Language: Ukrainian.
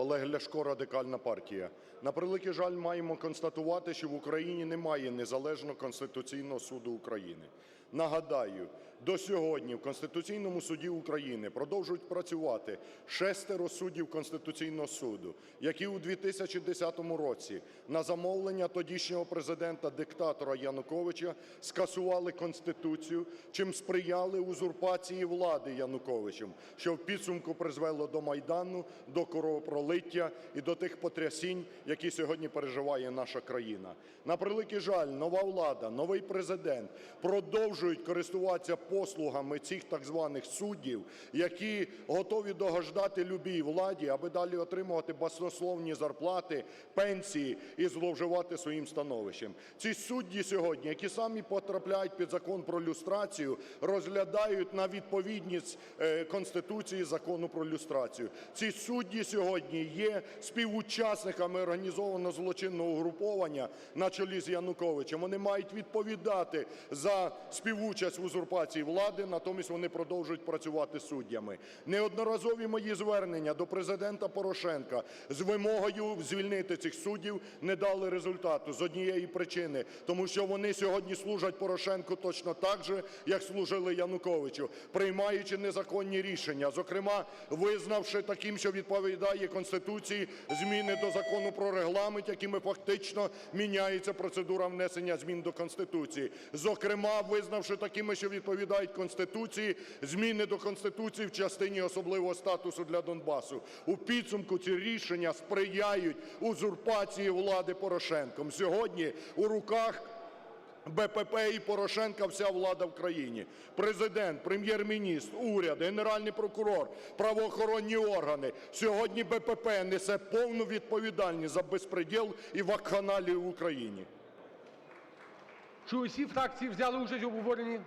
Олег Ляшко, Радикальна партія. На превеликий жаль, маємо констатувати, що в Україні немає незалежного Конституційного Суду України. Нагадаю, до сьогодні в Конституційному Суді України продовжують працювати шестеро суддів Конституційного Суду, які у 2010 році на замовлення тодішнього президента-диктатора Януковича скасували Конституцію, чим сприяли узурпації влади Януковичем, що в підсумку призвело до Майдану, до кровопролиття і до тих потрясінь, які сьогодні переживає наша країна. На превеликий жаль, нова влада, новий Президент продовжують користуватися послугами цих так званих суддів, які готові догождати любій владі, аби далі отримувати баснословні зарплати, пенсії і зловживати своїм становищем. Ці судді сьогодні, які самі потрапляють під Закон про люстрацію, розглядають на відповідність е, Конституції Закону про люстрацію. Ці судді сьогодні є співучасниками організованого злочинного угруповання на чолі з Януковичем. Вони мають відповідати за співучасть в узурпації влади, натомість вони продовжують працювати суддями. Неодноразові мої звернення до Президента Порошенка з вимогою звільнити цих суддів не дали результату з однієї причини, тому що вони сьогодні служать Порошенку точно так же, як служили Януковичу, приймаючи незаконні рішення, зокрема визнавши таким, що відповідає Конституції, зміни до Закону про Регламент, якими фактично міняється процедура внесення змін до Конституції, зокрема визнавши такими, що відповідають Конституції, зміни до Конституції в частині особливого статусу для Донбасу. У підсумку ці рішення сприяють узурпації влади Порошенком. Сьогодні у руках БПП і Порошенка вся влада в країні. Президент, Прем'єр-міністр, уряд, Генеральний прокурор, правоохоронні органи. Сьогодні БПП несе повну відповідальність за безпреділ і вакханалію в Україні. Чи усі фракції взяли участь в обговоренні?